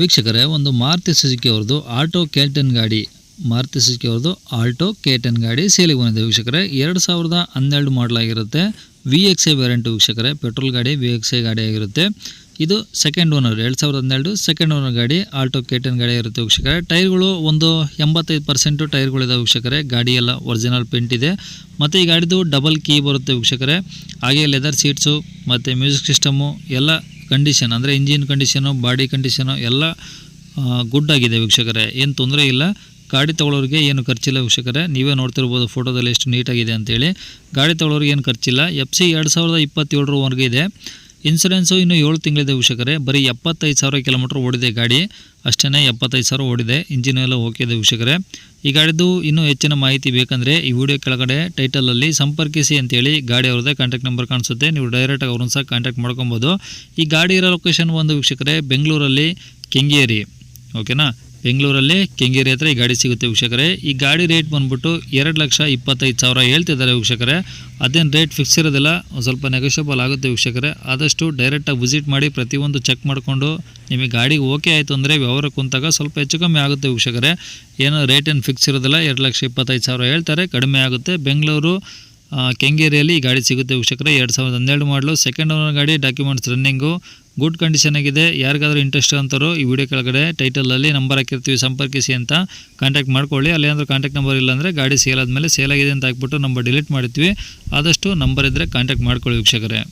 ವೀಕ್ಷಕರೇ, ಒಂದು ಮಾರುತಿ ಸುಜುಕಿ ಅವ್ರದ್ದು ಆಟೋ ಕೇಟನ್ ಗಾಡಿ. ಮಾರುತಿ ಸುಜುಕಿ ಅವ್ರದ್ದು ಆಲ್ಟೋ ಕೇಟನ್ ಗಾಡಿ ಸೇಲಿಗೆ ಬಂದಿದೆ ವೀಕ್ಷಕರೇ. ಎರಡು ಸಾವಿರದ ಹನ್ನೆರಡು ಮಾಡಲಾಗಿರುತ್ತೆ. ವಿ ಎಕ್ಸ್ ಎ ವೇರಿಯಂಟ್ ವೀಕ್ಷಕರೇ. ಪೆಟ್ರೋಲ್ ಗಾಡಿ ವಿ ಎಕ್ಸ್ ಎ ಗಾಡಿ ಆಗಿರುತ್ತೆ. ಇದು ಸೆಕೆಂಡ್ ಓನರ್ ಎರಡು ಸಾವಿರದ ಹನ್ನೆರಡು ಸೆಕೆಂಡ್ ಓನರ್ ಗಾಡಿ, ಆಲ್ಟೋ ಕೇಟನ್ ಗಾಡಿ ಇರುತ್ತೆ ವೀಕ್ಷಕರೇ. ಟೈರ್ಗಳು ಒಂದು ಎಂಬತ್ತೈದು ಪರ್ಸೆಂಟು ಟೈರ್ಗಳಿದಾವೆ ವೀಕ್ಷಕರೇ. ಗಾಡಿಯೆಲ್ಲ ಒರಿಜಿನಲ್ ಪೇಂಟ್ ಇದೆ. ಮತ್ತು ಈ ಗಾಡಿದು ಡಬಲ್ ಕೀ ಬರುತ್ತೆ ವೀಕ್ಷಕರೇ. ಹಾಗೆ ಲೆದರ್ ಸೀಟ್ಸು ಮತ್ತು ಮ್ಯೂಸಿಕ್ ಸಿಸ್ಟಮು ಎಲ್ಲ ಕಂಡೀಷನ್ ಅಂದರೆ ಇಂಜಿನ್ ಕಂಡೀಷನು ಬಾಡಿ ಕಂಡೀಷನು ಎಲ್ಲ ಗುಡ್ ಆಗಿದೆ ವೀಕ್ಷಕರೇ. ಏನು ತೊಂದರೆ ಇಲ್ಲ. ಗಾಡಿ ತಗೊಳ್ಳೋರಿಗೆ ಏನು ಖರ್ಚಿಲ್ಲ ವೀಕ್ಷಕರೇ. ನೀವೇ ನೋಡ್ತಿರ್ಬೋದು ಫೋಟೋದಲ್ಲಿ ಎಷ್ಟು ನೀಟಾಗಿದೆ ಅಂತೇಳಿ. ಗಾಡಿ ತಗೊಳ್ಳೋರಿಗೆ ಏನು ಖರ್ಚಿಲ್ಲ. ಎಫ್ ಸಿ ಎರಡು ಸಾವಿರದ ಇಪ್ಪತ್ತೇಳರವರೆಗೆ ಇದೆ. ಇನ್ಸೂರೆನ್ಸು ಇನ್ನು ಏಳು ತಿಂಗಳಿದೆ ವೀಕ್ಷಕರೇ. ಬರೀ ಎಪ್ಪತ್ತೈದು ಸಾವಿರ ಕಿಲೋಮೀಟ್ರ್ ಓಡಿದೆ ಗಾಡಿ. ಅಷ್ಟೇ ಎಪ್ಪತ್ತೈದು ಸಾವಿರ ಓಡಿದೆ. ಇಂಜಿನ್ ಎಲ್ಲ ಓಕೆ ಇದೆ ವೀಕ್ಷಕರೇ. ಈ ಗಾಡಿದು ಇನ್ನೂ ಹೆಚ್ಚಿನ ಮಾಹಿತಿ ಬೇಕಂದರೆ ಈ ವಿಡಿಯೋ ಕೆಳಗಡೆ ಟೈಟಲಲ್ಲಿ ಸಂಪರ್ಕಿಸಿ ಅಂತೇಳಿ ಗಾಡಿ ಅವ್ರದ್ದೇ ಕಾಂಟ್ಯಾಕ್ಟ್ ನಂಬರ್ ಕಾಣಿಸುತ್ತೆ. ನೀವು ಡೈರೆಕ್ಟಾಗಿ ಅವ್ರನ್ನ ಸಹ ಕಾಂಟ್ಯಾಕ್ಟ್ ಮಾಡ್ಕೊಬೋದು. ಈ ಗಾಡಿ ಇರೋ ಲೊಕೇಶನ್ ಒಂದು ವೀಕ್ಷಕರೇ, ಬೆಂಗಳೂರಲ್ಲಿ ಕೆಂಗೇರಿ. ಓಕೆನಾ ಬೆಂಗಳೂರಲ್ಲಿ ಕೆಂಗೇರಿ ಹತ್ರ ಈ ಗಾಡಿ ಸಿಗುತ್ತೆ ವೀಕ್ಷಕರೇ. ಈ ಗಾಡಿ ರೇಟ್ ಬಂದ್ಬಿಟ್ಟು ಎರಡು ಲಕ್ಷ ಇಪ್ಪತ್ತೈದು ಸಾವಿರ ಹೇಳ್ತಿದ್ದಾರೆ ವೀಕ್ಷಕರೇ. ಅದೇನು ರೇಟ್ ಫಿಕ್ಸ್ ಇರೋದಿಲ್ಲ, ಒಂದು ಸ್ವಲ್ಪ ನೆಗೋಷಿಯಬಲ್ ಆಗುತ್ತೆ ವೀಕ್ಷಕರೇ. ಆದಷ್ಟು ಡೈರೆಕ್ಟಾಗಿ ವಿಸಿಟ್ ಮಾಡಿ ಪ್ರತಿಯೊಂದು ಚೆಕ್ ಮಾಡಿಕೊಂಡು ನಿಮಗೆ ಗಾಡಿಗೆ ಓಕೆ ಆಯಿತು ಅಂದರೆ ವ್ಯವಹಾರ ಕುಂತಾಗ ಸ್ವಲ್ಪ ಹೆಚ್ಚು ಕಮ್ಮಿ ಆಗುತ್ತೆ ವೀಕ್ಷಕರೇ. ಏನೋ ರೇಟ್ ಏನು ಫಿಕ್ಸ್ ಇರೋದಿಲ್ಲ, ಎರಡು ಲಕ್ಷ ಇಪ್ಪತ್ತೈದು ಸಾವಿರ ಹೇಳ್ತಾರೆ, ಕಡಿಮೆ ಆಗುತ್ತೆ. ಬೆಂಗಳೂರು ಕೆಂಗೇರಿಯಲ್ಲಿ ಈ ಗಾಡಿ ಸಿಗುತ್ತೆ ವೀಕ್ಷಕರೇ. ಎರಡು ಸಾವಿರದ ಹನ್ನೆರಡು ಮಾಡಲು ಸೆಕೆಂಡ್ ಓನರ್ ಗಾಡಿ ಡಾಕ್ಯುಮೆಂಟ್ಸ್ ರನ್ನಿಂಗು ಗುಡ್ ಕಂಡೀಷನ್ ಆಗಿದೆ. ಯಾರಿಗಾದರೂ ಇಂಟ್ರೆಸ್ಟ್ ಅಂತಾರೋ ಈ ವಿಡಿಯೋ ಕೆಳಗಡೆ ಟೈಟಲಲ್ಲಿ ನಂಬರ್ ಹಾಕಿರ್ತೀವಿ, ಸಂಪರ್ಕಿಸಿ ಅಂತ ಕಾಂಟ್ಯಾಕ್ಟ್ ಮಾಡ್ಕೊಳ್ಳಿ. ಅಲ್ಲಿ ಏನಾದರೂ ಕಾಂಟ್ಯಾಕ್ಟ್ ನಂಬರ್ ಇಲ್ಲಾಂದರೆ ಗಾಡಿ ಸೇಲ್ ಆದಮೇಲೆ ಸೇಲ್ ಆಗಿದೆ ಅಂತ ಹಾಕ್ಬಿಟ್ಟು ನಂಬರ್ ಡಿಲೀಟ್ ಮಾಡ್ತೀವಿ ಆದಷ್ಟು ನಂಬರ್ ಇದ್ದರೆ ಕಾಂಟ್ಯಾಕ್ಟ್ ಮಾಡ್ಕೊಳ್ಳಿ ವೀಕ್ಷಕರೇ.